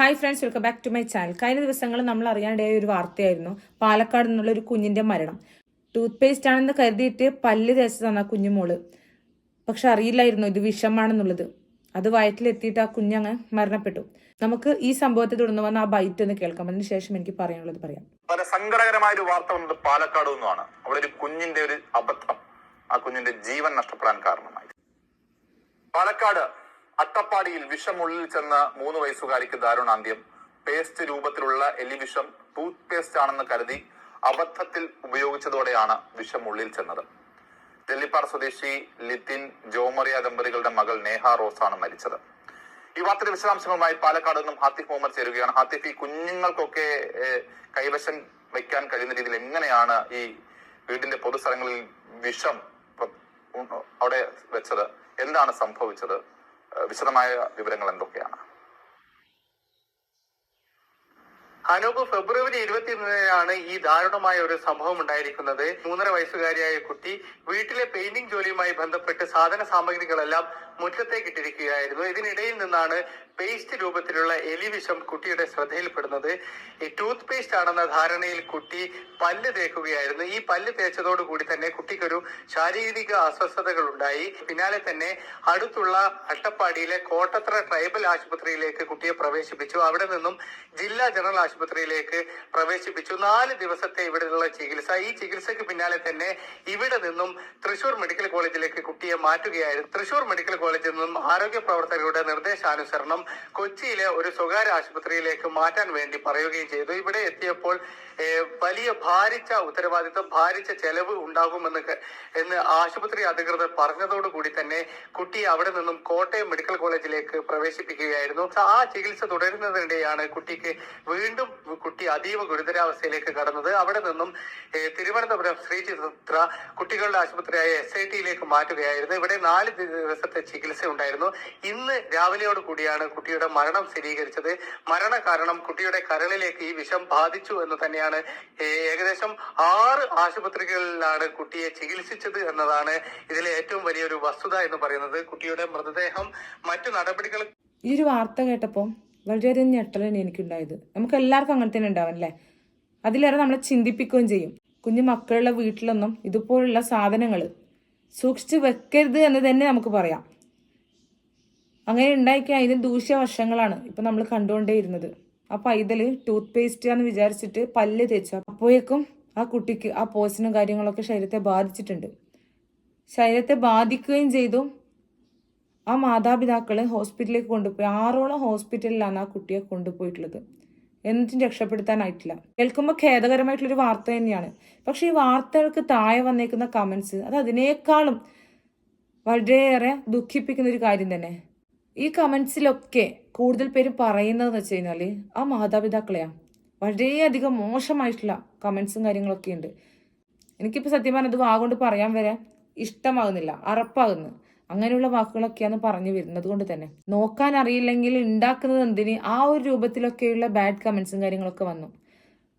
Hi friends welcome back to my channel കഴിഞ്ഞ ദിവസങ്ങൾ നമ്മൾ അറിയാനിടയായ ഒരു വാർത്തയായിരുന്നു. പാലക്കാട് നിന്നുള്ള ഒരു കുഞ്ഞിന്റെ മരണം. ടൂത്ത് പേസ്റ്റ് ആണെന്ന് കരുതിയിട്ട് പല്ല് തേച്ചു തന്ന കുഞ്ഞുമോൾ പക്ഷെ അറിയില്ലായിരുന്നു ഇത് വിഷമാണെന്നുള്ളത്. അത് വയറ്റിലെത്തിയിട്ട് ആ കുഞ്ഞങ്ങ് മരണപ്പെട്ടു. നമുക്ക് ഈ സംഭവത്തെ തുടർന്ന് വന്ന ആ ബൈറ്റ് ഒന്ന് കേൾക്കാം. അതിനുശേഷം എനിക്ക് പറയാനുള്ളത് പറയാം. വളരെ സങ്കടകരമായ ഒരു വാർത്ത വന്നത് പാലക്കാട് നിന്നുമാണ്. അവിടെ ഒരു കുഞ്ഞിന്റെ ഒരു അബദ്ധം. ആ കുഞ്ഞിന്റെ ജീവൻ നഷ്ടപ്പെടാൻ കാരണമായി. പാലക്കാട് അട്ടപ്പാടിയിൽ വിഷമുള്ളിൽ ചെന്ന മൂന്ന് വയസ്സുകാരിക്ക് ദാരുണാന്ത്യം. പേസ്റ്റ് രൂപത്തിലുള്ള എലിവിഷം ടൂത്ത് പേസ്റ്റ് ആണെന്ന് കരുതി അബദ്ധത്തിൽ ഉപയോഗിച്ചതോടെയാണ് വിഷം ഉള്ളിൽ ചെന്നത്. ജെല്ലിപ്പാറ സ്വദേശി ലിത്തിൻ ജോമറിയ ദമ്പതികളുടെ മകൾ നേഹ റോസാണ് മരിച്ചത്. ഈ വാർത്തയുടെ വിശദാംശങ്ങളുമായി പാലക്കാട് നിന്നും ഹാത്തിഫ് മുഹമ്മദ് ചേരുകയാണ്. ഹാത്തിഫ് ഈ കുഞ്ഞുങ്ങൾക്കൊക്കെ കൈവശം വയ്ക്കാൻ കഴിയുന്ന രീതിയിൽ എങ്ങനെയാണ് ഈ വീടിന്റെ പൊതുസ്ഥലങ്ങളിൽ വിഷം അവിടെ വെച്ചത്? എന്താണ് സംഭവിച്ചത്? വിശദമായ വിവരങ്ങൾ എന്തൊക്കെയാണ്? അനൂപ് ഫെബ്രുവരി ഇരുപത്തിയൊന്നിനാണ് ഈ ദാരുണമായ ഒരു സംഭവം ഉണ്ടായിരിക്കുന്നത്. മൂന്നര വയസ്സുകാരിയായ കുട്ടി വീട്ടിലെ പെയിന്റിംഗ് ജോലിയുമായി ബന്ധപ്പെട്ട് സാധന സാമഗ്രികളെല്ലാം മുറ്റത്തേക്ക് ഇട്ടിരിക്കുകയായിരുന്നു ഇതിനിടയിൽ നിന്നാണ് പേസ്റ്റ് രൂപത്തിലുള്ള എലിവിഷം കുട്ടിയുടെ ശ്രദ്ധയിൽപ്പെടുന്നത്. ഈ ടൂത്ത് പേസ്റ്റ് ആണെന്ന ധാരണയിൽ കുട്ടി പല്ല് തേക്കുകയായിരുന്നു. ഈ പല്ല് തേച്ചതോടുകൂടി തന്നെ കുട്ടിക്കൊരു ശാരീരിക അസ്വസ്ഥതകൾ ഉണ്ടായി പിന്നാലെ തന്നെ അടുത്തുള്ള അട്ടപ്പാടിയിലെ കോട്ടത്ര ട്രൈബൽ ആശുപത്രിയിലേക്ക് കുട്ടിയെ പ്രവേശിപ്പിച്ചു. അവിടെ നിന്നും ജില്ലാ ജനറൽ ആശുപത്രിയിലേക്ക് പ്രവേശിപ്പിച്ചു. നാല് ദിവസത്തെ ഇവിടെയുള്ള ചികിത്സ. ഈ ചികിത്സയ്ക്ക് പിന്നാലെ തന്നെ ഇവിടെ നിന്നും തൃശൂർ മെഡിക്കൽ കോളേജിലേക്ക് കുട്ടിയെ മാറ്റുകയായിരുന്നു. തൃശൂർ മെഡിക്കൽ കോളേജിൽ നിന്നും ആരോഗ്യ പ്രവർത്തകരുടെ നിർദ്ദേശാനുസരണം കൊച്ചിയിലെ ഒരു സ്വകാര്യ ആശുപത്രിയിലേക്ക് മാറ്റാൻ വേണ്ടി പറയുകയും ചെയ്തു. ഇവിടെ എത്തിയപ്പോൾ വലിയ ഭാരിച്ച ഉത്തരവാദിത്വം ഭാരിച്ച ചെലവ് ഉണ്ടാകുമെന്ന് എന്ന് ആശുപത്രി അധികൃതർ പറഞ്ഞതോടുകൂടി തന്നെ കുട്ടിയെ അവിടെ നിന്നും കോട്ടയം മെഡിക്കൽ കോളേജിലേക്ക് പ്രവേശിപ്പിക്കുകയായിരുന്നു. ആ ചികിത്സ തുടരുന്നതിനിടെയാണ് കുട്ടിക്ക് വീണ്ടും കുട്ടി അതീവ ഗുരുതരാവസ്ഥയിലേക്ക് കടന്നത് അവിടെ നിന്നും തിരുവനന്തപുരം ശ്രീ ചിത്ര കുട്ടികളുടെ ആശുപത്രിയായ എസ് ഐ ടിയിലേക്ക് മാറ്റുകയായിരുന്നു. ഇവിടെ നാല് ദിവസത്തെ ചികിത്സ ഉണ്ടായിരുന്നു. ഇന്ന് രാവിലെയോട് കൂടിയാണ് കുട്ടിയുടെ മരണം സ്ഥിരീകരിച്ചത്. മരണ കാരണം കുട്ടിയുടെ കരളിലേക്ക് ഈ വിഷം ബാധിച്ചു എന്ന് തന്നെയാണ് ഏകദേശം ആറ് ആശുപത്രികളിലാണ് കുട്ടിയെ ചികിത്സിച്ചത് എന്നതാണ് ഇതിലെ ഏറ്റവും വലിയൊരു വസ്തുത എന്ന് പറയുന്നത്. കുട്ടിയുടെ മൃതദേഹം മറ്റു നടപടികൾ ഈ ഒരു വാർത്ത കേട്ടപ്പോൾ വളരെയധികം തന്നെ എനിക്കുണ്ടായത്. നമുക്ക് എല്ലാവർക്കും അങ്ങനെ തന്നെ ഉണ്ടാവും അല്ലേ? അതിലേറെ നമ്മളെ ചിന്തിപ്പിക്കുകയും ചെയ്യും. കുഞ്ഞു മക്കളുള്ള വീട്ടിലൊന്നും ഇതുപോലുള്ള സാധനങ്ങൾ സൂക്ഷിച്ച് വെക്കരുത് എന്ന് തന്നെ നമുക്ക് പറയാം. അങ്ങനെ ഉണ്ടാക്കിയ അതിന് ദൂഷ്യവശങ്ങളാണ് ഇപ്പം നമ്മൾ കണ്ടുകൊണ്ടേയിരുന്നത്. ആ പൈതൽ ടൂത്ത് പേസ്റ്റ് ആണെന്ന് വിചാരിച്ചിട്ട് പല്ല് തേച്ചു. അപ്പോഴേക്കും ആ കുട്ടിക്ക് ആ പോസിനും കാര്യങ്ങളൊക്കെ ശരീരത്തെ ബാധിച്ചിട്ടുണ്ട്. ശരീരത്തെ ബാധിക്കുകയും ചെയ്തു. ആ മാതാപിതാക്കളെ ഹോസ്പിറ്റലിലേക്ക് കൊണ്ടുപോയി ആറോളം ഹോസ്പിറ്റലിലാണ് ആ കുട്ടിയെ കൊണ്ടുപോയിട്ടുള്ളത്. എന്നിട്ടും രക്ഷപ്പെടുത്താനായിട്ടില്ല. കേൾക്കുമ്പോൾ ഖേദകരമായിട്ടുള്ളൊരു വാർത്ത തന്നെയാണ്. പക്ഷെ ഈ വാർത്തകൾക്ക് താഴെ വന്നേക്കുന്ന കമൻസ് അത് അതിനേക്കാളും വളരെയേറെ ദുഃഖിപ്പിക്കുന്ന ഒരു കാര്യം തന്നെ. ഈ കമൻസിലൊക്കെ കൂടുതൽ പേര് പറയുന്നതെന്ന് വെച്ച് കഴിഞ്ഞാൽ ആ മാതാപിതാക്കളെയാണ് വളരെയധികം മോശമായിട്ടുള്ള കമൻസും കാര്യങ്ങളൊക്കെ ഉണ്ട് എനിക്കിപ്പോൾ സത്യം പറഞ്ഞത് വാഗൊണ്ട് പറയാൻ വരെ ഇഷ്ടമാകുന്നില്ല അറപ്പാകുന്നു. അങ്ങനെയുള്ള വാക്കുകളൊക്കെയാണ് പറഞ്ഞു വരുന്നത് കൊണ്ട് തന്നെ. നോക്കാൻ അറിയില്ലെങ്കിൽ ഉണ്ടാക്കുന്നത് എന്തിന്? ആ ഒരു രൂപത്തിലൊക്കെയുള്ള ബാഡ് കമൻസും കാര്യങ്ങളൊക്കെ വന്നു.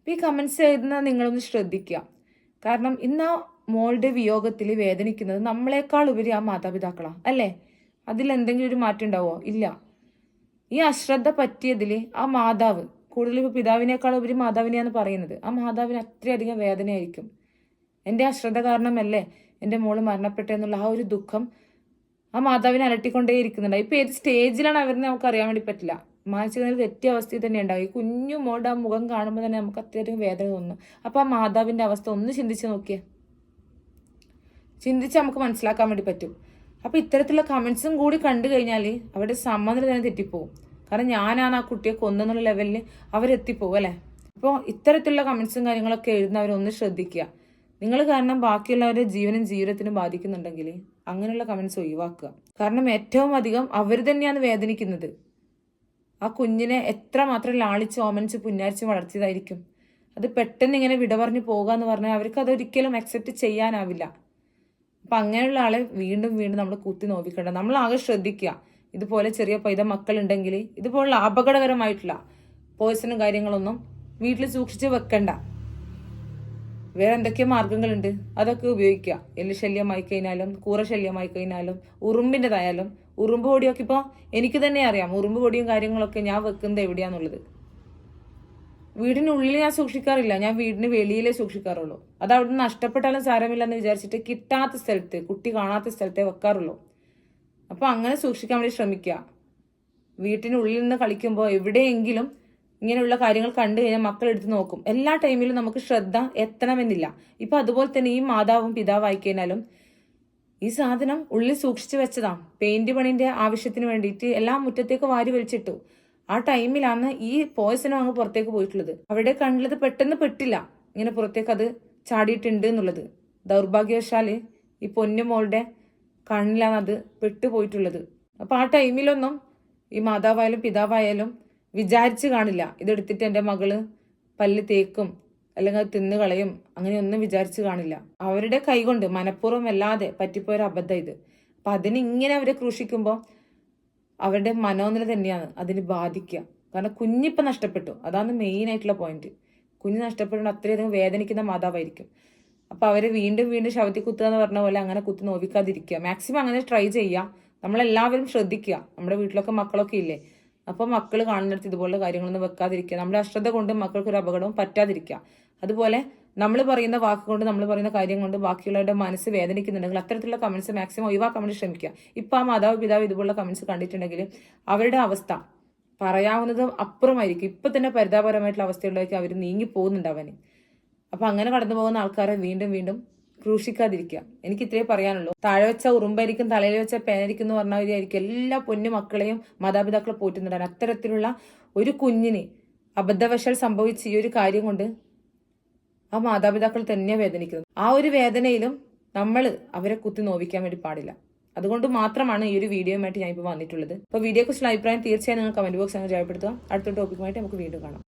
ഈ കമൻസ് എഴുതുന്ന നിങ്ങളൊന്ന് ശ്രദ്ധിക്കുക. കാരണം ഇന്ന് ആ മോളുടെ വിയോഗത്തിൽ വേദനിക്കുന്നത് നമ്മളെക്കാൾ ഉപരി ആ മാതാപിതാക്കളാണ് അല്ലേ? അതിൽ എന്തെങ്കിലും ഒരു മാറ്റം ഉണ്ടാവോ? ഇല്ല. ഈ അശ്രദ്ധ പറ്റിയതിൽ ആ മാതാവ് കൂടുതൽ ഇപ്പോൾ പിതാവിനേക്കാൾ ഉപരി മാതാവിനെയാണ് പറയുന്നത്. ആ മാതാവിന് അത്രയധികം വേദനയായിരിക്കും. എന്റെ അശ്രദ്ധ കാരണമല്ലേ എന്റെ മോൾ മരണപ്പെട്ടെന്നുള്ള ആ ഒരു ദുഃഖം ആ മാതാവിനെ അലട്ടിക്കൊണ്ടേ ഇരിക്കുന്നുണ്ട്. ഇപ്പൊ ഏത് സ്റ്റേജിലാണ് അവരെന്ന് നമുക്ക് അറിയാൻ വേണ്ടി പറ്റില്ല. മാനസിക നില തെറ്റിയ അവസ്ഥയിൽ തന്നെ ഉണ്ടാവും ഈ കുഞ്ഞു മോളുടെ ആ മുഖം കാണുമ്പോൾ തന്നെ നമുക്ക് അത്രയധികം വേദന തോന്നുന്നു അപ്പൊ ആ മാതാവിന്റെ അവസ്ഥ ഒന്ന് ചിന്തിച്ച് നോക്കിയേ. ചിന്തിച്ച് നമുക്ക് മനസ്സിലാക്കാൻ വേണ്ടി പറ്റും. അപ്പൊ ഇത്തരത്തിലുള്ള കമന്റ്സും കൂടി കണ്ടു കഴിഞ്ഞാൽ അവരുടെ സമ്മതം തന്നെ തെറ്റിപ്പോവും. കാരണം ഞാനാണ് ആ കുട്ടിയെ കൊന്നെന്നുള്ള ലെവലിൽ അവരെത്തിപ്പോവും അല്ലെ? അപ്പോൾ ഇത്തരത്തിലുള്ള കമന്റ്സും കാര്യങ്ങളൊക്കെ എഴുതുന്നവരൊന്ന് ശ്രദ്ധിക്കുക. നിങ്ങൾ കാരണം ബാക്കിയുള്ളവരുടെ ജീവനും ജീവിതത്തിനും ബാധിക്കുന്നുണ്ടെങ്കിൽ അങ്ങനെയുള്ള കമൻസ് ഒഴിവാക്കുക. കാരണം ഏറ്റവും അധികം അവർ തന്നെയാണ് വേദനിക്കുന്നത്. ആ കുഞ്ഞിനെ എത്ര മാത്രം ലാളിച്ച് ഓമനിച്ച് പുന്നാരിച്ച് വളർത്തിയതായിരിക്കും. അത് പെട്ടെന്ന് ഇങ്ങനെ വിട പറഞ്ഞു പോകുക എന്ന് പറഞ്ഞാൽ അവർക്ക് അതൊരിക്കലും അക്സെപ്റ്റ് ചെയ്യാനാവില്ല. അപ്പം അങ്ങനെയുള്ള ആളെ വീണ്ടും വീണ്ടും നമ്മൾ കുത്തി നോക്കിക്കണ്ട നമ്മൾ ആകെ ശ്രദ്ധിക്കുക. ഇതുപോലെ ചെറിയ പൈത മക്കളുണ്ടെങ്കിൽ ഇതുപോലുള്ള അപകടകരമായിട്ടുള്ള പോയ്സണും കാര്യങ്ങളൊന്നും വീട്ടിൽ സൂക്ഷിച്ച് വെക്കണ്ട. വേറെ എന്തൊക്കെ മാർഗങ്ങളുണ്ട്. അതൊക്കെ ഉപയോഗിക്കുക. എല്ല് ശല്യമായി കഴിഞ്ഞാലും കൂറ ശല്യമായി കഴിഞ്ഞാലും ഉറുമ്പിന്റെതായാലും ഉറുമ്പ് പൊടിയൊക്കെ ഇപ്പോൾ എനിക്ക് തന്നെ അറിയാം. ഉറുമ്പ് പൊടിയും കാര്യങ്ങളൊക്കെ ഞാൻ വെക്കുന്നത് എവിടെയാന്നുള്ളത്. വീടിനുള്ളിൽ ഞാൻ സൂക്ഷിക്കാറില്ല. ഞാൻ വീടിന് വെളിയിലേ സൂക്ഷിക്കാറുള്ളൂ. അത് അവിടെ നിന്ന് നഷ്ടപ്പെട്ടാലും സാരമില്ല എന്ന് വിചാരിച്ചിട്ട് കിട്ടാത്ത സ്ഥലത്ത് കുട്ടി കാണാത്ത സ്ഥലത്തെ വെക്കാറുള്ളൂ. അപ്പോൾ അങ്ങനെ സൂക്ഷിക്കാൻ വേണ്ടി ശ്രമിക്കുക. വീട്ടിനുള്ളിൽ നിന്ന് കളിക്കുമ്പോൾ എവിടെയെങ്കിലും ഇങ്ങനെയുള്ള കാര്യങ്ങൾ കണ്ടു കഴിഞ്ഞാൽ മക്കൾ എടുത്തു നോക്കും. എല്ലാ ടൈമിലും നമുക്ക് ശ്രദ്ധ എത്തണമെന്നില്ല. ഇപ്പൊ അതുപോലെ തന്നെ ഈ മാതാവും പിതാവായി കഴിഞ്ഞാലും ഈ സാധനം ഉള്ളിൽ സൂക്ഷിച്ചു വെച്ചതാ. പെയിന്റ് പണിന്റെ ആവശ്യത്തിന് വേണ്ടിയിട്ട് എല്ലാ മുറ്റത്തേക്ക് വാരി വലിച്ചിട്ടു. ആ ടൈമിലാണ് ഈ പോയസനും അങ്ങ് പുറത്തേക്ക് പോയിട്ടുള്ളത്. അവിടെ കണ്ടത് പെട്ടെന്ന് പെട്ടില്ല. ഇങ്ങനെ പുറത്തേക്ക് അത് ചാടിയിട്ടുണ്ട് എന്നുള്ളത്. ദൗർഭാഗ്യവശാൽ ഈ പൊന്നുമോളുടെ കണ്ണിലാണ് അത് പെട്ടുപോയിട്ടുള്ളത്. അപ്പൊ ആ ടൈമിലൊന്നും ഈ മാതാവായാലും പിതാവായാലും വിചാരിച്ചു കാണില്ല. ഇതെടുത്തിട്ട് എന്റെ മകൾ പല്ല് തേക്കും അല്ലെങ്കിൽ അത് തിന്നു കളയും. അങ്ങനെയൊന്നും വിചാരിച്ചു കാണില്ല. അവരുടെ കൈകൊണ്ട് മനഃപൂർവം അല്ലാതെ പറ്റിപ്പോയൊരു അബദ്ധം ഇത്. അപ്പൊ അതിനിങ്ങനെ അവരെ ക്രൂശിക്കുമ്പോൾ അവരുടെ മനോനില തന്നെയാണ് അതിന് ബാധിക്കുക. കാരണം കുഞ്ഞിപ്പം നഷ്ടപ്പെട്ടു. അതാണ് മെയിൻ ആയിട്ടുള്ള പോയിന്റ് കുഞ്ഞ് നഷ്ടപ്പെടുന്ന അത്രയധികം വേദനിക്കുന്ന മാതാവായിരിക്കും. അപ്പൊ അവരെ വീണ്ടും വീണ്ടും ശവത്തി കുത്തുക എന്ന് പറഞ്ഞ പോലെ അങ്ങനെ കുത്തി നോവിക്കാതിരിക്കുക. മാക്സിമം അങ്ങനെ ട്രൈ ചെയ്യുക. നമ്മളെല്ലാവരും ശ്രദ്ധിക്കുക. നമ്മുടെ വീട്ടിലൊക്കെ മക്കളൊക്കെ ഇല്ലേ? അപ്പോൾ മക്കൾ കാണുന്നിടത്ത് ഇതുപോലുള്ള കാര്യങ്ങളൊന്നും വെക്കാതിരിക്കുക. നമ്മുടെ അശ്രദ്ധ കൊണ്ട് മക്കൾക്കൊരു അപകടവും പറ്റാതിരിക്കുക. അതുപോലെ നമ്മൾ പറയുന്ന വാക്ക് കൊണ്ട് നമ്മൾ പറയുന്ന കാര്യം കൊണ്ട് ബാക്കിയുള്ളവരുടെ മനസ്സ് വേദനിക്കുന്നുണ്ടെങ്കിൽ അത്തരത്തിലുള്ള കമന്റ്സ് മാക്സിമം ഒഴിവാക്കാൻ വേണ്ടി ശ്രമിക്കുക. ഇപ്പൊ ആ മാതാവ് പിതാവ് ഇതുപോലുള്ള കമന്റ്സ് കണ്ടിട്ടുണ്ടെങ്കിൽ അവരുടെ അവസ്ഥ പറയാവുന്നത് അപ്പുറമായിരിക്കും. ഇപ്പൊ തന്നെ പരിതാപകരമായിട്ടുള്ള അവസ്ഥയുള്ളവർക്ക് അവർ നീങ്ങി പോകുന്നുണ്ടാവാന് അപ്പൊ അങ്ങനെ കടന്നു പോകുന്ന ആൾക്കാരെ വീണ്ടും വീണ്ടും ക്രൂശിക്കാതിരിക്കുക. എനിക്ക് ഇത്രേ പറയാനുള്ളൂ. താഴെ വെച്ച ഉറുമ്പായിരിക്കും തലയിൽ വെച്ച പേനായിരിക്കും എന്ന് പറഞ്ഞ മാതിരിയായിരിക്കും എല്ലാ പൊന്നു മക്കളെയും മാതാപിതാക്കളെ പോറ്റുന്നുണ്ടാണ് അത്തരത്തിലുള്ള ഒരു കുഞ്ഞിന് അബദ്ധവശാൽ സംഭവിച്ച ഈ ഒരു കാര്യം കൊണ്ട് ആ മാതാപിതാക്കൾ തന്നെ വേദനിക്കുന്നത്. ആ ഒരു വേദനയിലും നമ്മൾ അവരെ കുത്തി നോവിക്കാൻ വേണ്ടി പാടില്ല. അതുകൊണ്ട് മാത്രമാണ് ഈ ഒരു വീഡിയോയുമായിട്ട് ഞാൻ ഇപ്പോൾ വന്നിട്ടുള്ളത്. അപ്പോൾ വീഡിയോയെക്കുറിച്ചുള്ള അഭിപ്രായം തീർച്ചയായും നിങ്ങൾ കമന്റ് ബോക്സിൽ രേഖപ്പെടുത്തുക. അടുത്ത ടോപ്പിക്കുമായിട്ട് നമുക്ക് വീണ്ടും കാണാം.